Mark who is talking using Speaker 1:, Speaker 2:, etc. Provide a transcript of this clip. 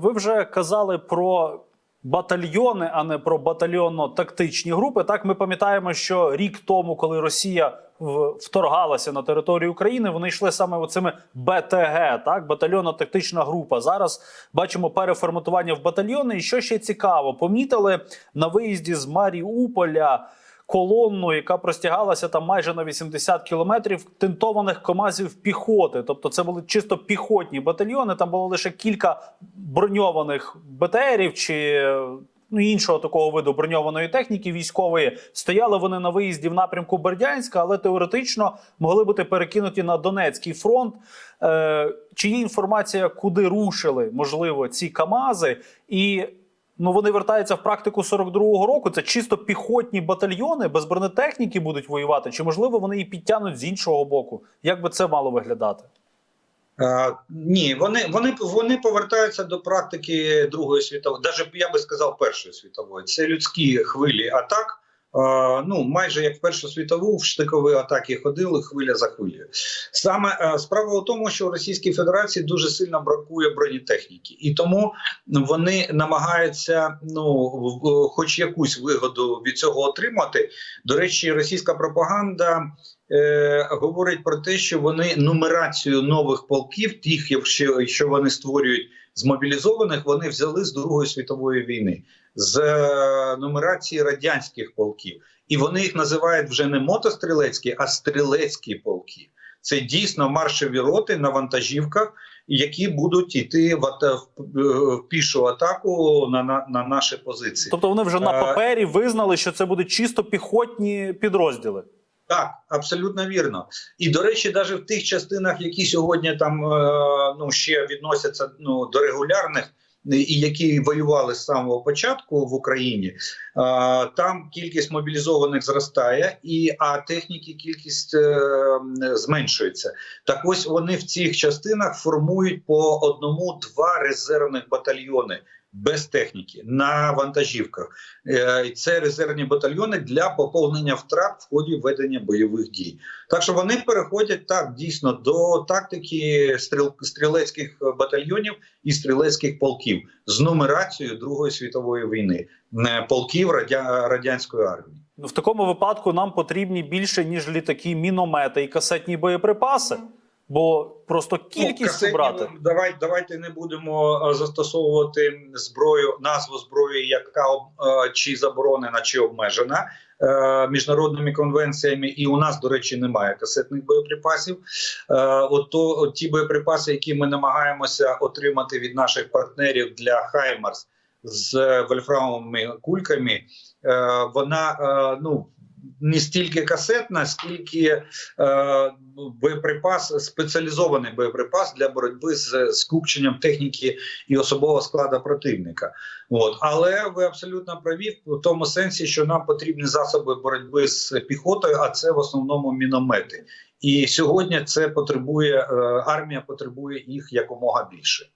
Speaker 1: ви вже казали про батальйони, а не про батальйонно-тактичні групи. Так, ми пам'ятаємо, що рік тому, коли Росія вторгалася на територію України, вони йшли саме оцими БТГ, так, батальйонно-тактична група. Зараз бачимо переформатування в батальйони. І що ще цікаво, помітили на виїзді з Маріуполя колонну, яка простягалася там майже на 80 кілометрів тентованих комазів піхоти. Тобто, це були чисто піхотні батальйони. Там було лише кілька броньованих БТРів чи ну, іншого такого виду броньованої техніки військової. Стояли вони на виїзді в напрямку Бердянська, але теоретично могли бути перекинуті на Донецький фронт. Е, чи є інформація, куди рушили, можливо, ці КАМАЗи? І ну вони вертаються в практику 42-го року. Це чисто піхотні батальйони без бронетехніки будуть воювати. Чи можливо вони і підтягнуть з іншого боку? Як би це мало виглядати?
Speaker 2: А, ні, вони, вони, вони повертаються до практики Другої світової, навіть я би сказав Першої світової. Це людські хвилі атак. Ну, майже як Першу світову в штикові атаки ходили хвиля за хвилею. Саме е, справа у тому, що в Російській Федерації дуже сильно бракує бронетехніки, і тому вони намагаються ну, хоч якусь вигоду від цього отримати. До речі, російська пропаганда е, говорить про те, що вони нумерацію нових полків, тих, що вони створюють з мобілізованих, вони взяли з Другої світової війни, з е, нумерації радянських полків, і вони їх називають вже не мотострілецькі, а стрілецькі полки. Це дійсно маршові роти на вантажівках, які будуть йти в, ата- в, е, в пішу атаку на, на, на наші позиції.
Speaker 1: Тобто вони вже на
Speaker 2: Е,
Speaker 1: папері визнали, що це будуть чисто піхотні підрозділи.
Speaker 2: Так, абсолютно вірно. І до речі, навіть в тих частинах, які сьогодні там е, ну ще відносяться ну до регулярних. І які воювали з самого початку в Україні, е, там кількість мобілізованих зростає, і а техніки кількість е, зменшується. Так ось вони в цих частинах формують по одному-два резервних батальйони без техніки на вантажівках. Е, Це резервні батальйони для поповнення втрат в ході ведення бойових дій. Так що вони переходять так дійсно до тактики стріл, стрілецьких батальйонів і стрілецьких полків з нумерацією Другої світової війни, не полків радя, радянської армії.
Speaker 1: Ну, В такому випадку нам потрібні більше, ніж літаки, міномети і касетні боєприпаси, бо просто кількість
Speaker 2: Ну,
Speaker 1: брати.
Speaker 2: Давай, давайте не будемо е, застосовувати зброю, назву зброї, яка е, чи заборонена, чи обмежена е, міжнародними конвенціями. І у нас, до речі, немає касетних боєприпасів. От то от ті боєприпаси, які ми намагаємося отримати від наших партнерів для Хаймарс з вольфрамовими кульками, вона ну. Не стільки касетна, скільки е, боєприпас, спеціалізований боєприпас для боротьби з скупченням техніки і особового складу противника. От але ви абсолютно праві в тому сенсі, що нам потрібні засоби боротьби з піхотою, а це в основному міномети. І сьогодні це потребує е, армія, потребує їх якомога більше.